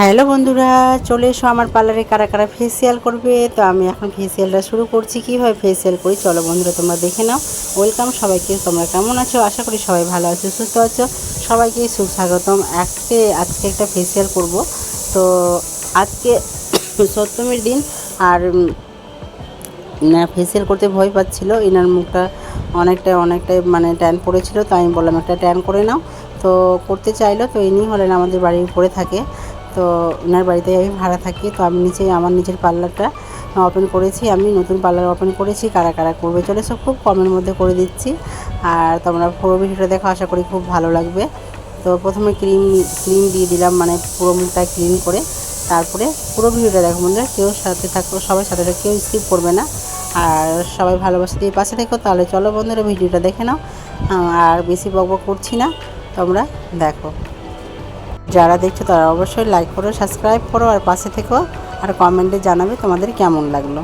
Hello বন্ধুরা, চলে এসো আমার পার্লারে কারা কারা ফেসিয়াল করবে। তো আমি এখন ফেসিয়ালটা শুরু করছি। কীভাবে ফেসিয়াল করি? চলো বন্ধুরা, তোমরা দেখে নাও। ওয়েলকাম সবাইকে, তোমরা কেমন আছো? আশা করি সবাই ভালো আছো, সুস্থ আছো। সবাইকে সুস্বাগতম। আজকে আজকে একটা ফেসিয়াল করব। তো আজকে সপ্তমীর দিন, আর ফেসিয়াল করতে ভয় পাচ্ছিলো। এনার মুখটা অনেকটা অনেকটাই মানে ট্যান পড়েছিল, তো আমি বললাম একটা ট্যান করে নাও। তো করতে চাইলো, তো ইনি হলেন আমাদের বাড়ির উপরে থাকে। তো ওনার বাড়িতে আমি ভাড়া থাকি, তো আমি নিচে আমার নিজের পার্লারটা ওপেন করেছি, আমি নতুন পার্লার ওপেন করেছি, কারা কারা করবে, চলে সব খুব কমের মধ্যে করে দিচ্ছি। আর তোমরা পুরো ভিডিওটা দেখো, আশা করি খুব ভালো লাগবে। তো প্রথমে ক্রিম ক্রিম দিয়ে দিলাম মানে পুরো মুখটা ক্লিন করে। তারপরে পুরো ভিডিওটা দেখো বন্ধুরা, কেউ সাথে থাকো, সবাই সাথে কেউ স্কিপ করবে না। আর সবাই ভালোবাসা দিয়ে পাশে থেকো, তাহলে চলো বন্ধুরা ভিডিওটা দেখে নাও। আর বেশি বকবক করছি না, তোমরা দেখো। যারা দেখছ তারা অবশ্যই লাইক করো সাবস্ক্রাইব করো, আর পাশে থেকো আর কমেন্টে জানাবে তোমাদের কেমন লাগল।